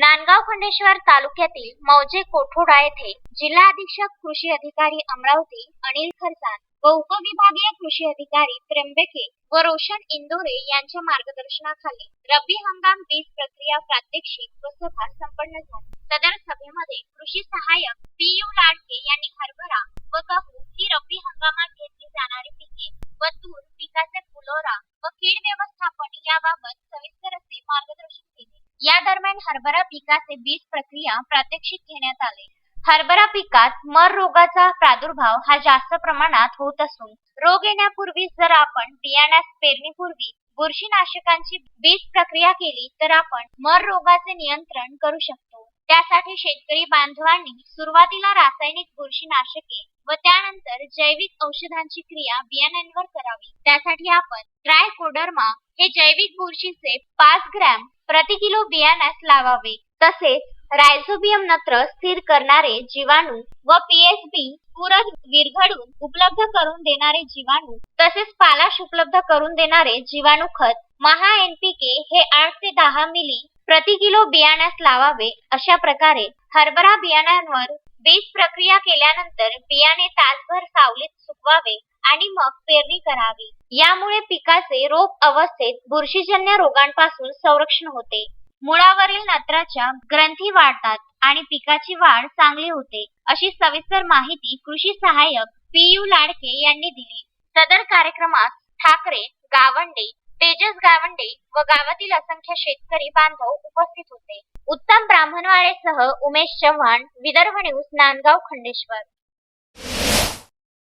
नांदगाव खंडेश्वर तालुक्यातील मौजे कोठोडा येथे जिल्हा अधीक्षक कृषी अधिकारी अमरावती अनिल खरसान व उपविभागीय कृषी अधिकारी त्र्यंबके व रोशन इंदोरे यांच्या मार्गदर्शनाखाली रब्बी हंगाम बीज प्रक्रिया प्रात्यक्षिक व सभा संपन्न झाली. सदर सभेमध्ये कृषी सहाय्यक पी यू लाडके यांनी हरभरा व गहू ही रब्बी हंगामात घेतली जाणारी पिके व तूर पिकाचे फुलोरा व कीड व्यवस्थापन याबाबत सविस्तर असे मार्गदर्शन केले या दरम्यान हरभरा पिकाचे बीज प्रक्रिया प्रात्यक्षिक घेण्यात आले. हरभरा पिकात मर रोगाचा प्रादुर्भाव हा जास्त प्रमाणात होत असून रोग येण्यापूर्वी जर आपण बियाण्यास पेरणीपूर्वी बुरशीनाशकांची बीज प्रक्रिया केली तर आपण मर रोगाचे नियंत्रण करू शकतो. त्यासाठी शेतकरी बांधवांनी सुरुवातीला रासायनिक बुरशीनाशके व त्यानंतर जैविक औषधांची क्रिया बियाण्यांवर करावी. त्यासाठी आपण ट्रायकोडर्मा हे जैविक बुरशीचे पाच ग्रॅम प्रति किलो बियाण्यास लावावे. तसेच रायझोबियम नत्र स्थिर करणारे जीवाणू व पीएसबी पूरक विरघडून उपलब्ध करून देणारे जीवाणू तसेच पालाश उपलब्ध करून देणारे जीवाणू खत महा एनपीके हे आठ ते दहा मिली प्रति किलो बियाण्यास लावावे. अशा प्रकारे हरभरा बियाण्यांवर बीज प्रक्रिया केल्यानंतर बियाणे तासभर सावलीत सुकवावे. आणि मग पेरणी करावी. यामुळे पिकाचे रोप अवस्थेत बुरशीजन्य रोगांपासून संरक्षण होते. मुळावरील नत्राच्या ग्रंथी वाढतात आणि पिकाची वाढ चांगली होते अशी सविस्तर माहिती कृषी सहाय्यक पी यू लाडके यांनी दिली. सदर कार्यक्रमात ठाकरे गावंडे तेजस गावंडे व गावातील असंख्य शेतकरी बांधव उपस्थित होते. उत्तम ब्राह्मणवाडेसह उमेश चव्हाण विदर्भ न्यूज नांदगाव खंडेश्वर.